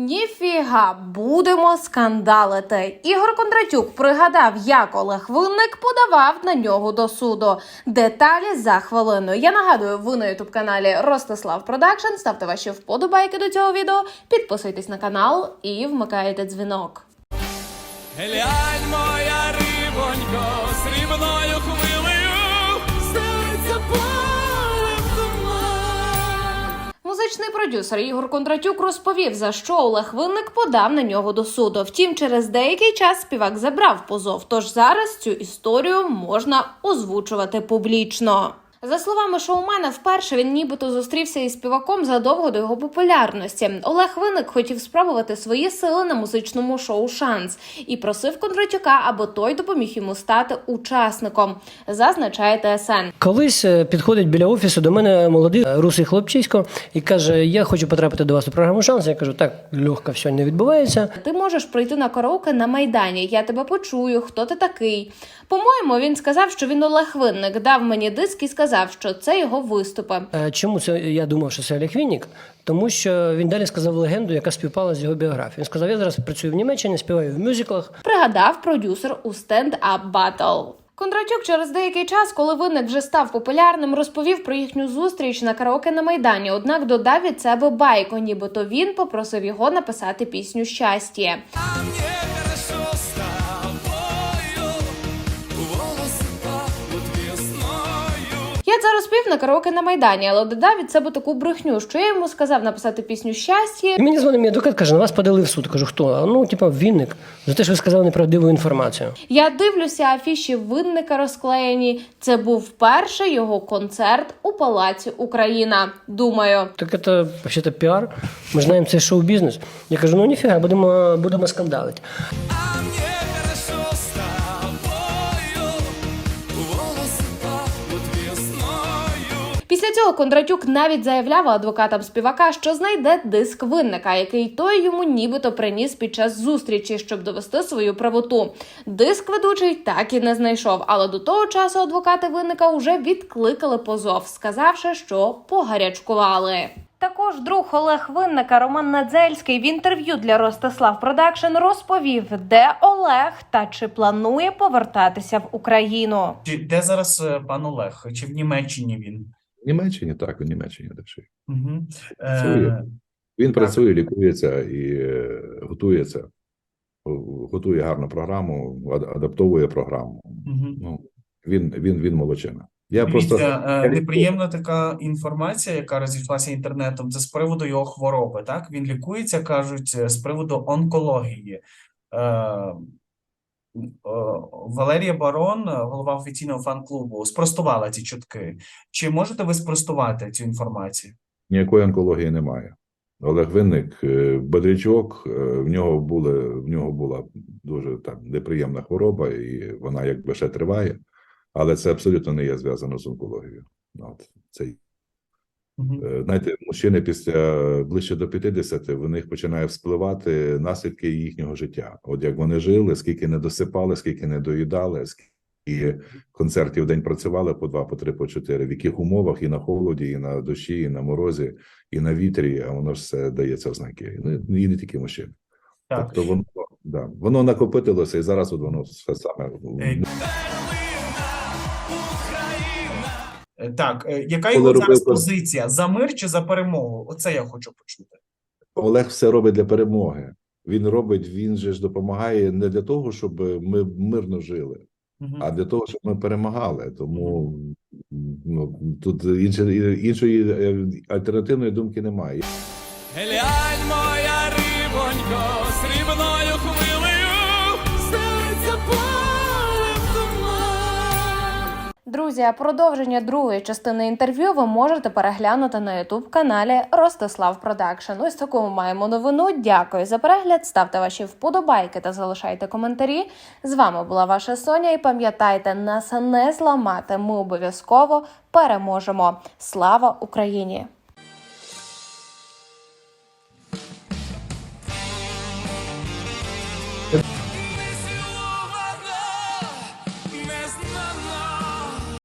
Ніфіга, будемо скандалити. Ігор Кондратюк пригадав, як Олег Винник подавав на нього до суду. Деталі за хвилину. Я нагадую, ви на ютуб каналі Ростислав Продакшн. Ставте ваші вподобайки до цього відео, підписуйтесь на канал і вмикайте дзвінок. Глянь, моя Музичний продюсер Ігор Кондратюк розповів, за що Олег Винник подав на нього до суду. Втім, через деякий час співак забрав позов. Тож зараз цю історію можна озвучувати публічно. За словами шоумена, вперше він нібито зустрівся із співаком задовго до його популярності. Олег Винник хотів спробувати свої сили на музичному шоу Шанс і просив Кондратюка, аби той допоміг йому стати учасником. Зазначає ТСН. Колись е, підходить біля офісу до мене молодий русий хлопчисько і каже: Я хочу потрапити до вас у програму шанс. Я кажу, так легко все не відбувається. Ти можеш прийти на караоке на майдані. Я тебе почую. Хто ти такий? По-моєму, він сказав, що він Олег Винник, дав мені диск і сказав, що це його виступи. Е, Чому це я думав, що це Олег Вінник? Тому що він далі сказав легенду, яка співпала з його біографією. Він сказав: я зараз працюю в Німеччині, співаю в мюзиклах. Пригадав продюсер у стенд-ап батл. Кондратюк через деякий час, коли винник вже став популярним, розповів про їхню зустріч на караоке на майдані. Однак додав від себе байку, нібито він попросив його написати пісню щастя. Я це розпів на караоке на майдані, але додав від себе таку брехню, що я йому сказав написати пісню щастя. І мені дзвонить мій адвокат, каже, на вас подали в суд. Кажу, хто? А ну, типа, Вінник. За те, що ви сказали неправдиву інформацію. Я дивлюся, афіші винника розклеєні. Це був перший його концерт у Палаці Україна. Думаю, Так это вообще-то піар. Ми ж знаємо, це шоу-бізнес. Я кажу, ну ніфіга, будемо, будемо скандалити. Після цього Кондратюк навіть заявляв адвокатам співака, що знайде диск винника, який той йому нібито приніс під час зустрічі, щоб довести свою правоту. Диск ведучий так і не знайшов, але до того часу адвокати винника вже відкликали позов, сказавши, що погарячкували. Також друг Олег Винника Роман Надзельський в інтерв'ю для Ростислав Продакшн розповів, де Олег та чи планує повертатися в Україну. Чи де зараз е, пан Олег? Чи в Німеччині він? В Німеччині так, у Німеччині дешеві. Угу. Працює. Е, Він Так. працює, лікується і е, готується. Готує гарну програму, адаптовує програму. угу. Ну, він, він, він молодчина. Я просто Дивіться, е, неприємна така інформація, яка розійшлася інтернетом. Це з приводу його хвороби. Так він лікується, кажуть, з приводу онкології. Е, Валерія Барон, е, голова офіційного фан-клубу, спростувала ці чутки. Чи можете ви спростувати цю інформацію? ніякої онкології немає. Олег Винник, е, бодрячок, е, в нього були в нього була дуже так неприємна хвороба, і вона якби ще триває, але це абсолютно не є зв'язано з онкологією. От це Знаєте, мужчини після ближче до 50, в них починає вспливати наслідки їхнього життя. От як вони жили, скільки не досипали, скільки не доїдали, скільки концертів в день працювали по два, по три, по чотири, в яких умовах і на холоді, і на дощі, і на морозі, і на вітрі, а воно ж все дається ознаки. Ну, і не тільки мужчини. Так. Тобто воно, да, воно накопитилося, і зараз от воно все саме Так, е, яка Коли його робив зараз позиція? За мир чи за перемогу? Оце я хочу почути. Олег все робить для перемоги. Він робить, він же ж допомагає не для того, щоб ми мирно жили, Мгм. а для того, щоб ми перемагали. Тому ну тут іншої іншої е, альтернативної думки немає. Глянь, моя рибонько, срібною хвилею, серця. Друзі, продовження другої частини інтерв'ю ви можете переглянути на ютуб каналі Ростислав Продакшн. Ось таку ми маємо новину. Дякую за перегляд. Ставте ваші вподобайки та залишайте коментарі. З вами була ваша Соня. І пам'ятайте, нас не зламати. Ми обов'язково переможемо. Слава Україні!